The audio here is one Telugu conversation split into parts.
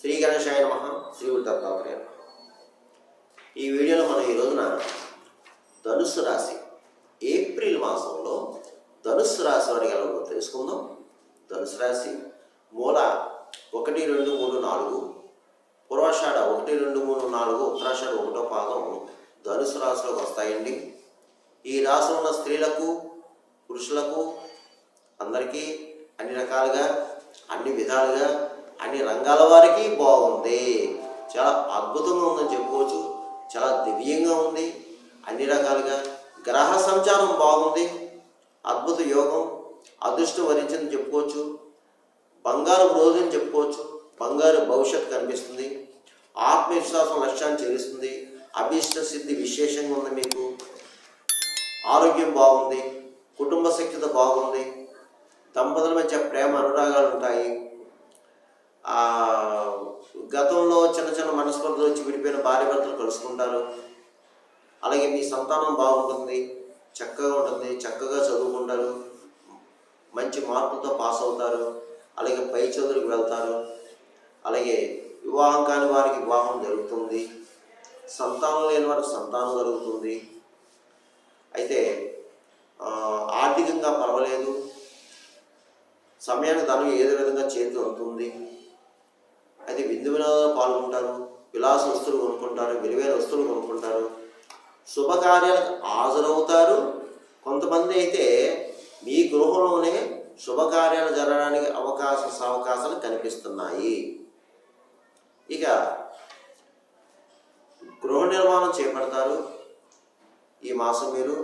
శ్రీ గణేశాయ నమ శ్రీ దత్తాత్రేయ ఈ వీడియోలో మనం ఈ రోజున ధనుస్సు రాశి ఏప్రిల్ మాసంలో ధనుస్సు రాశి వారికి ఎలా తెలుసుకుందాం. ధనుసు రాశి మూల ఒకటి రెండు మూడు నాలుగు పూర్వాషాఢ ఒకటి రెండు మూడు నాలుగు ఉత్తరాషాఢ ఒకటో పాదం ధనుసు రాశిలోకి వస్తాయండి. ఈ రాశిలో ఉన్న స్త్రీలకు పురుషులకు అందరికీ అన్ని రకాలుగా అన్ని విధాలుగా అన్ని రంగాల వారికి బాగుంది. చాలా అద్భుతంగా ఉందని చెప్పుకోవచ్చు. చాలా దివ్యంగా ఉంది. అన్ని రకాలుగా గ్రహ సంచారం బాగుంది. అద్భుత యోగం అదృష్టం వరించిందని చెప్పుకోవచ్చు. బంగారు రోజు అని చెప్పుకోవచ్చు. బంగారు భవిష్యత్తు కనిపిస్తుంది. ఆత్మవిశ్వాసం లక్ష్యాన్ని చేరుస్తుంది అభీష్ట సిద్ధి విశేషంగా ఉంది మీకు. ఆరోగ్యం బాగుంది. కుటుంబ శక్తిత బాగుంది. దంపతుల మధ్య ప్రేమ అనురాగాలు ఉంటాయి. గతంలో చిన్న చిన్న మనస్పర్ధలు వచ్చి విడిపోయిన భార్య భర్తలు కలుసుకుంటారు. అలాగే మీ సంతానం బాగుంటుంది చక్కగా ఉంటుంది చక్కగా చదువుకుంటారు మంచి మార్కులతో పాస్ అవుతారు అలాగే పై చదువులకు వెళ్తారు. అలాగే వివాహం కాని వారికి వివాహం జరుగుతుంది. సంతానం లేని వారికి సంతానం జరుగుతుంది. అయితే ఆర్థికంగా పర్వాలేదు. సమయానికి ధనం ఏదో విధంగా చేతి అవుతుంది అయితే విందు పాల్గొంటారు విలాస వస్తువులు కొనుక్కుంటారు విలువైన వస్తువులు కొనుక్కుంటారు. శుభకార్యాలకు హాజరవుతారు. కొంతమంది అయితే మీ గృహంలోనే శుభకార్యాలు జరగడానికి అవకాశ అవకాశాలు కనిపిస్తున్నాయి. ఇక గృహ నిర్మాణం చేపడతారు. ఈ మాసం మీరు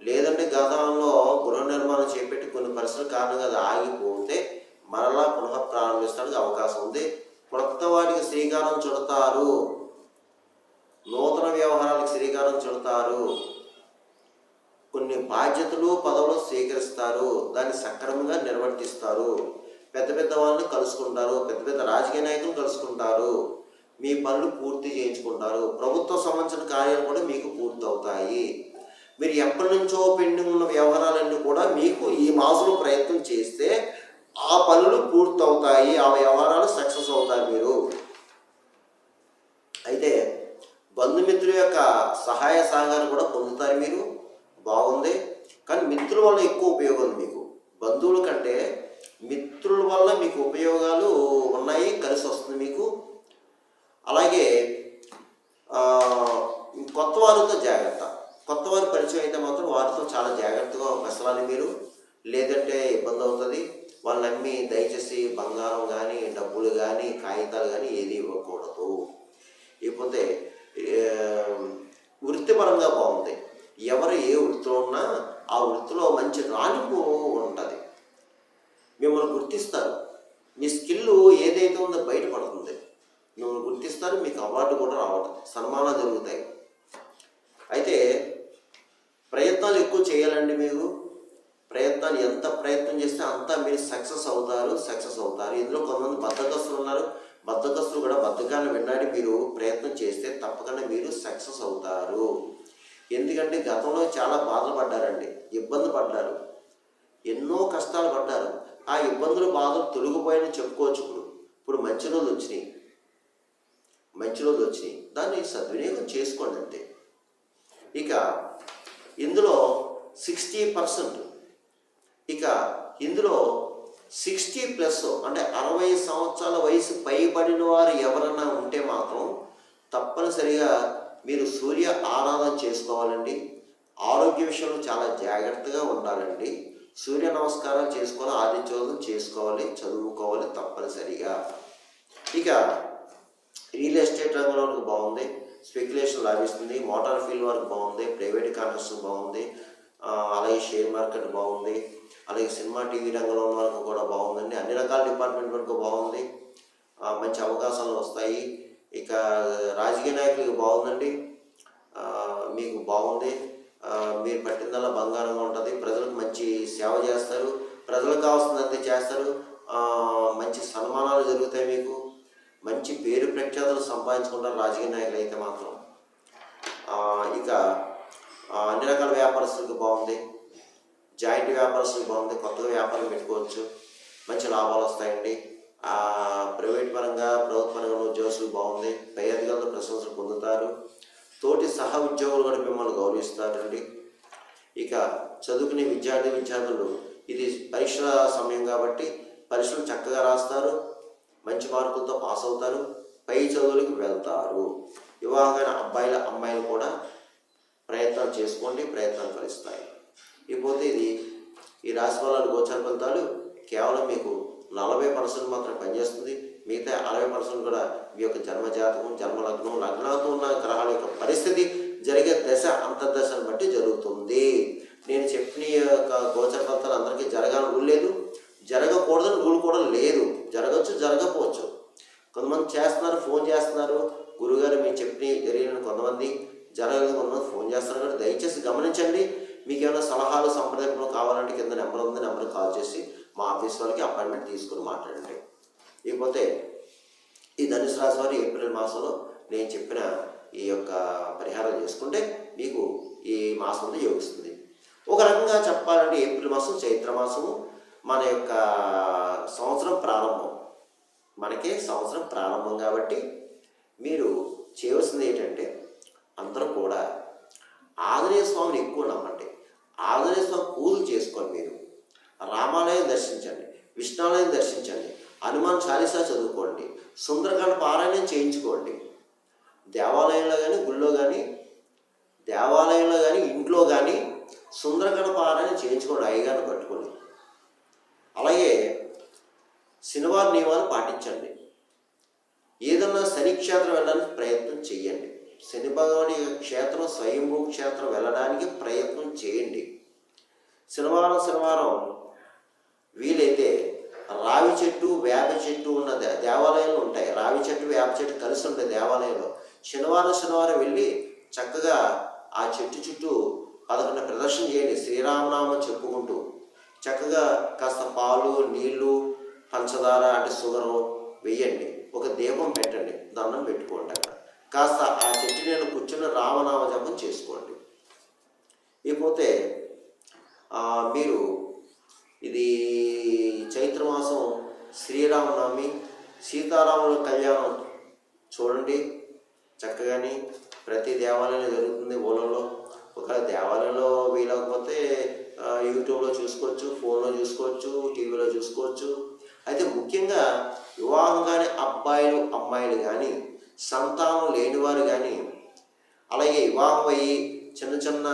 లేదంటే గతంలో గృహ నిర్మాణం చేపట్టి కొన్ని పరిస్థితుల కారణంగా అది ఆగిపోతే మరలా పునః ప్రారంభిస్తానికి అవకాశం ఉంది. క్రొత్త వాటికి శ్రీకారం చుడతారు. నూతన వ్యవహారాలకు శ్రీకారం చుడతారు. కొన్ని బాధ్యతలు పదవులు స్వీకరిస్తారు. దాన్ని సక్రమంగా నిర్వర్తిస్తారు. పెద్ద పెద్ద వాళ్ళని కలుసుకుంటారు. పెద్ద పెద్ద రాజకీయ నాయకులు కలుసుకుంటారు. మీ పనులు పూర్తి చేయించుకుంటారు. ప్రభుత్వ సంబంధించిన కార్యాలు కూడా మీకు పూర్తి అవుతాయి మీరు ఎప్పటి నుంచో పెండింగ్ ఉన్న వ్యవహారాలన్నీ కూడా మీకు ఈ మాసంలో ప్రయత్నం చేస్తే ఆ పనులు పూర్తవుతాయి ఆ వ్యవహారాలు సక్సెస్ అవుతాయి మీరు. అయితే బంధుమిత్రుల యొక్క సహాయ సహకారం కూడా పొందుతారు మీరు. బాగుంది. కానీ మిత్రుల వల్ల ఎక్కువ ఉపయోగం ఉంది మీకు. బంధువుల కంటే మిత్రుల వల్ల మీకు ఉపయోగాలు ఉన్నాయి కలిసి వస్తుంది మీకు. అలాగే కొత్త వారితో జాగ్రత్త. కొత్త వారి పరిచయం అయితే మాత్రం వారితో చాలా జాగ్రత్తగా మెసలాలి మీరు. లేదంటే ఇబ్బంది అవుతుంది. వాళ్ళు నమ్మి దయచేసి బంగారం కానీ డబ్బులు కానీ కాగితాలు కానీ ఏది ఇవ్వకూడదు. ఇకపోతే వృత్తిపరంగా బాగుంది ఎవరు ఏ వృత్తిలో ఉన్నా ఆ వృత్తిలో మంచి రాణింపు ఉంటుంది. మిమ్మల్ని గుర్తిస్తారు. మీ స్కిల్ ఏదైతే ఉందో బయటపడుతుంది మిమ్మల్ని గుర్తిస్తారు మీకు అవార్డు కూడా రావడం సన్మానాలు జరుగుతాయి. అయితే ప్రయత్నాలు ఎక్కువ చేయాలండి మీరు? ప్రయత్నాలు ఎంత ప్రయత్నం చేస్తే అంత మీరు సక్సెస్ అవుతారు సక్సెస్ అవుతారు. ఇందులో కొంతమంది బద్దకస్తులు ఉన్నారు. బద్దకస్తులు కూడా బద్దకాన్ని విన్నాడి మీరు ప్రయత్నం చేస్తే తప్పకుండా మీరు సక్సెస్ అవుతారు. ఎందుకంటే గతంలో చాలా బాధలు పడ్డారండి. ఇబ్బంది పడ్డారు. ఎన్నో కష్టాలు పడ్డారు. ఆ ఇబ్బందులు బాధలు తొలగిపోయాయని చెప్పుకోవచ్చు ఇప్పుడు. ఇప్పుడు మంచి రోజులు వచ్చినాయి. మంచి రోజులు వచ్చినాయి. దాన్ని సద్వినియోగం చేసుకోండి అంతే. ఇక ఇందులో సిక్స్టీ పర్సెంట్ ఇక ఇందులో సిక్స్టీ ప్లస్ అంటే అరవై సంవత్సరాల వయసు పైబడిన వారు ఎవరన్నా ఉంటే మాత్రం తప్పనిసరిగా మీరు సూర్య ఆరాధన చేసుకోవాలండి. ఆరోగ్య విషయంలో చాలా జాగ్రత్తగా ఉండాలండి. సూర్య నమస్కారం చేసుకోవాలి ఆదిత్యోదం చేసుకోవాలి చదువుకోవాలి తప్పనిసరిగా. ఇక రియల్ ఎస్టేట్ రంగంలో బాగుంది. స్పెక్యులేషన్ లాభిస్తుంది. మోటార్ ఫీల్డ్ వరకు బాగుంది. ప్రైవేట్ కాంట్రాక్ట్స్ బాగుంది. అలాగే షేర్ మార్కెట్ బాగుంది. అలాగే సినిమా టీవీ రంగంలో ఉన్న వరకు కూడా బాగుందండి. అన్ని రకాల డిపార్ట్మెంట్ వరకు బాగుంది. మంచి అవకాశాలు వస్తాయి. ఇక రాజకీయ నాయకులకు బాగుందండి. మీకు బాగుంది. మీరు పట్టిందల్లా బంగారంగా ఉంటుంది. ప్రజలకు మంచి సేవ చేస్తారు. ప్రజలకు కావాల్సినంత చేస్తారు. మంచి సన్మానాలు జరుగుతాయి మీకు. మంచి పేరు ప్రఖ్యాతులు సంపాదించుకుంటారు రాజకీయ నాయకులు అయితే మాత్రం. ఇక అన్ని రకాల వ్యాపారస్తులకు బాగుంది. జాయింట్ వ్యాపారస్తులు బాగుంది కొత్తగా వ్యాపారం పెట్టుకోవచ్చు. మంచి లాభాలు వస్తాయండి. ప్రైవేట్ పరంగా ప్రభుత్వ బాగుంది పై అధికారులు ప్రశంసలు పొందుతారు. తోటి సహ ఉద్యోగులు కూడా మిమ్మల్ని గౌరవిస్తారండి. ఇక చదువుకునే విద్యార్థి విద్యార్థులు ఇది పరీక్షల సమయం కాబట్టి పరీక్షలు చక్కగా రాస్తారు. మంచి మార్కులతో పాస్ అవుతారు. పై చదువులకు వెళ్తారు. వివాహమైన అబ్బాయిల అమ్మాయిలు కూడా ప్రయత్నం చేసుకోండి. ప్రయత్నం ఫలిస్తాయి. ఇకపోతే ఇది ఈ రాశి ఫలాలు గోచర ఫలితాలు కేవలం మీకు నలభై పర్సెంట్ మాత్రం పనిచేస్తుంది. మిగతా అరవై పర్సెంట్ కూడా మీ యొక్క జన్మ జాతకం జన్మ లగ్నం లగ్నాలతో ఉన్న గ్రహాల యొక్క పరిస్థితి జరిగే దశ అంతర్దశను బట్టి జరుగుతుంది. నేను చెప్పిన ఈ యొక్క గోచర ఫలితాలు అందరికీ జరగాలని రూల్ లేదు. జరగకూడదని రూల్ కూడా లేదు. జరగచ్చు జరగకపోవచ్చు. కొంతమంది చేస్తున్నారు ఫోన్ చేస్తున్నారు. గురుగారు మీరు చెప్పిన జరిగిన కొంతమంది జరగదు కొంతమంది ఫోన్ చేస్తున్నారు. దయచేసి గమనించండి. మీకు ఏమైనా సలహాలు సంప్రదింపులు కావాలంటే కింద నెంబర్ ఉంది నెంబర్ కాల్ చేసి మా ఆఫీస్ వాళ్ళకి అపాయింట్మెంట్ తీసుకుని మాట్లాడండి. ఇకపోతే ఈ ధనుసు రాశి వారు ఏప్రిల్ మాసంలో నేను చెప్పిన ఈ యొక్క పరిహారం చేసుకుంటే మీకు ఈ మాసంలో యోగిస్తుంది. ఒక రకంగా చెప్పాలంటే ఏప్రిల్ మాసం చైత్ర మాసము మన యొక్క సంవత్సరం ప్రారంభం. మనకే సంవత్సరం ప్రారంభం కాబట్టి మీరు చేయవలసింది ఏంటంటే అందరూ కూడా ఆంజనేయ స్వామిని ఎక్కువ నమ్మండి. ఆంజనేయ స్వామి పూజలు చేసుకోండి మీరు రామాలయం దర్శించండి విష్ణాలయం దర్శించండి హనుమాన్ చాలీసా చదువుకోండి సుందరకాండ పారాయణం చేయించుకోండి. దేవాలయంలో కానీ గుళ్ళో కానీ దేవాలయంలో కానీ ఇంట్లో కానీ సుందరకాండ పారాయణం చేయించుకోండి అయ్యగారిని పట్టుకొని. అలాగే శనివారం నియమాలు పాటించండి. ఏదన్నా శని క్షేత్రం వెళ్ళడానికి ప్రయత్నం చేయండి శని భగవాని క్షేత్రం స్వయంభూ క్షేత్రం వెళ్ళడానికి ప్రయత్నం చేయండి. శనివారం శనివారం వీలైతే రావి చెట్టు వేప చెట్టు ఉన్న దే- దేవాలయాలు ఉంటాయి. రావి చెట్టు వేప చెట్టు కలిసి ఉంటాయి దేవాలయంలో శనివారం శనివారం వెళ్ళి చక్కగా ఆ చెట్టు చుట్టూ పదకొండు ప్రదర్శన చేయండి. శ్రీరామనామం చెప్పుకుంటూ చక్కగా కాస్త పాలు నీళ్ళు పంచదార అంటే షుగరు వేయండి. ఒక దీపం పెట్టండి. దండం పెట్టుకోండి. కాస్త ఆ చెట్టు నేను కూర్చుని రామనామ జపం చేసుకోండి. ఇకపోతే మీరు ఇది చైత్రమాసం శ్రీరామనవమి సీతారాముల కళ్యాణం చూడండి. చక్కగాని ప్రతి దేవాలయంలో జరుగుతుంది ఊళ్ళలో ఒకవేళ దేవాలయంలో వీలకపోతే యూట్యూబ్లో చూసుకోవచ్చు ఫోన్లో చూసుకోవచ్చు టీవీలో చూసుకోవచ్చు. అయితే ముఖ్యంగా వివాహం కానీ అబ్బాయిలు అమ్మాయిలు కానీ సంతానం లేనివారు కానీ అలాగే వివాహమయ్యి చిన్న చిన్న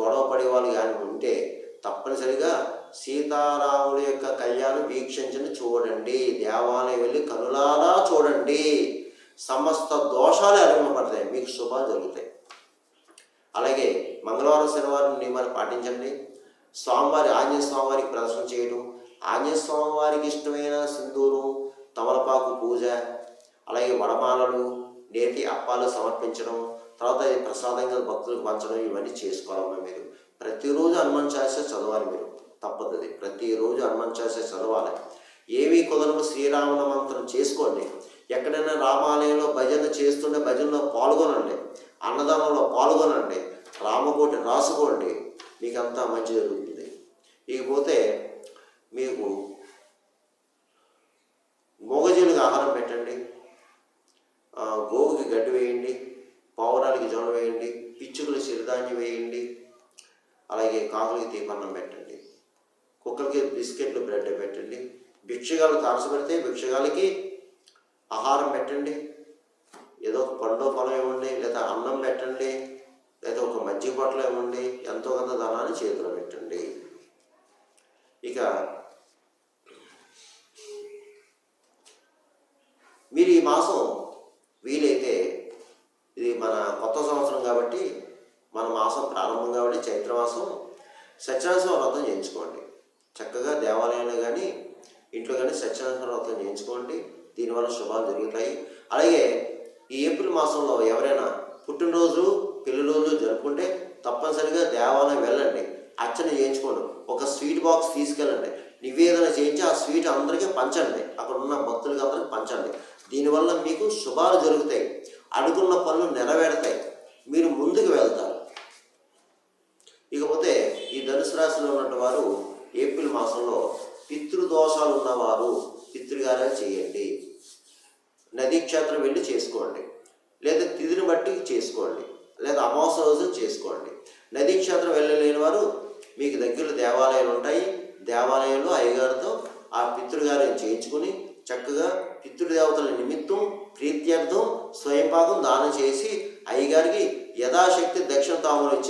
గొడవ పడే వాళ్ళు కానీ ఉంటే తప్పనిసరిగా సీతారాముడి యొక్క కళ్యాణం వీక్షించని చూడండి. దేవాలయం వెళ్ళి కనులారా చూడండి. సమస్త దోషాలు అరిమపడతాయి మీకు శుభాలు జరుగుతాయి. అలాగే మంగళవారం శనివారం నియమాలు పాటించండి. స్వామివారి ఆంజనేయ స్వామివారికి ప్రదర్శన చేయడం ఆంజనేయ స్వామివారికి ఇష్టమైన సింధూరు తమలపాకు పూజ అలాగే వడమాలలు నేటి అప్పాలు సమర్పించడం తర్వాత ప్రసాదంగా భక్తులకు పంచడం ఇవన్నీ చేసుకోవాలమ్మా మీరు. ప్రతిరోజు హనుమాన్ చాలీస చదవాలి మీరు. తప్పదు ప్రతిరోజు హనుమాన్ చాలీస చదవాలి. ఏవి కుదరము శ్రీరాముల మంత్రం చేసుకోండి. ఎక్కడైనా రామాలయంలో భజన చేస్తుంటే భజనలో పాల్గొనండి. అన్నదానంలో పాల్గొనండి. రామకోటి రాసుకోండి. మీకు అంతా మంచి జరుగుతుంది. ఇకపోతే మీకు మూగజీవులకు ఆహారం పెట్టండి. గోవుకి గడ్డి వేయండి పావురాలకి జొన్న వేయండి పిచ్చుకలు సిరిధాన్యం వేయండి అలాగే కాకులకి తీపన్నం పెట్టండి కుక్కలకి బిస్కెట్లు బ్రెడ్ పెట్టండి భిక్షగాలు తారసపెడితే భిక్షగాలకి ఆహారం పెట్టండి ఏదో ఒక పండు పొలం ఇవ్వండి లేదా అన్నం పెట్టండి లేదా ఒక మజ్జిగ పొట్ల ఇవ్వండి ఎంతో కొంత ధనాన్ని చేతిలో పెట్టండి. ఇక మీరు ఈ మాసం మన కొత్త సంవత్సరం కాబట్టి మన మాసం ప్రారంభం కాబట్టి చైత్రమాసం సత్యనాశం వ్రతం చేయించుకోండి. చక్కగా దేవాలయంలో కానీ ఇంట్లో కానీ సత్యనాశం వ్రతం చేయించుకోండి. దీనివల్ల శుభాలు జరుగుతాయి. అలాగే ఈ ఏప్రిల్ మాసంలో ఎవరైనా పుట్టినరోజు పెళ్ళి రోజులు జరుపుకుంటే తప్పనిసరిగా దేవాలయం వెళ్ళండి. అర్చన చేయించుకోండి. ఒక స్వీట్ బాక్స్ తీసుకెళ్ళండి. నివేదన చేయించి ఆ స్వీట్ అందరికీ పంచండి. అక్కడ ఉన్న భక్తులకి అందరికీ పంచండి. దీనివల్ల మీకు శుభాలు జరుగుతాయి. అనుకున్న పనులు నెరవేరుతాయి. మీరు ముందుకు వెళ్తారు. ఇకపోతే ఈ ధనుసు రాశిలో ఉన్నటువంటి వారు ఏప్రిల్ మాసంలో పితృదోషాలు ఉన్నవారు పితృగారే చేయండి. నదీ క్షేత్రం వెళ్ళి చేసుకోండి. లేదా తిథిని బట్టి చేసుకోండి. లేదా అమావాస్య రోజు చేసుకోండి. నదీ క్షేత్రం వెళ్ళలేని వారు మీకు దగ్గర దేవాలయాలు ఉంటాయి. దేవాలయంలో అయ్యగారితో ఆ పితృగారిని చేయించుకుని చక్కగా పితృదేవతల నిమిత్తం ప్రీత్యర్థం స్వయంపాకం దానం చేసి అయ్యగారికి యథాశక్తి దక్షిణ తాములు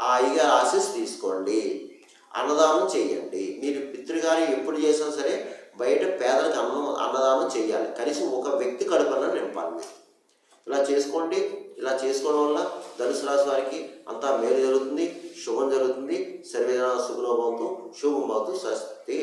ఆ అయ్యగారి ఆశీస్ తీసుకోండి. అన్నదానం చేయండి. మీరు పితృగారి ఎప్పుడు చేసినా సరే బయట పేదలకు అన్నం అన్నదానం చేయాలి. కనీసం ఒక వ్యక్తి కడుపున నింపాలి మీరు. ఇలా చేసుకోండి. ఇలా చేసుకోవడం వల్ల ధనుసు రాశి వారికి అంతా మేలు జరుగుతుంది శుభం జరుగుతుంది. సర్వేజన శుభలోభంతో శుభం స్వస్తి.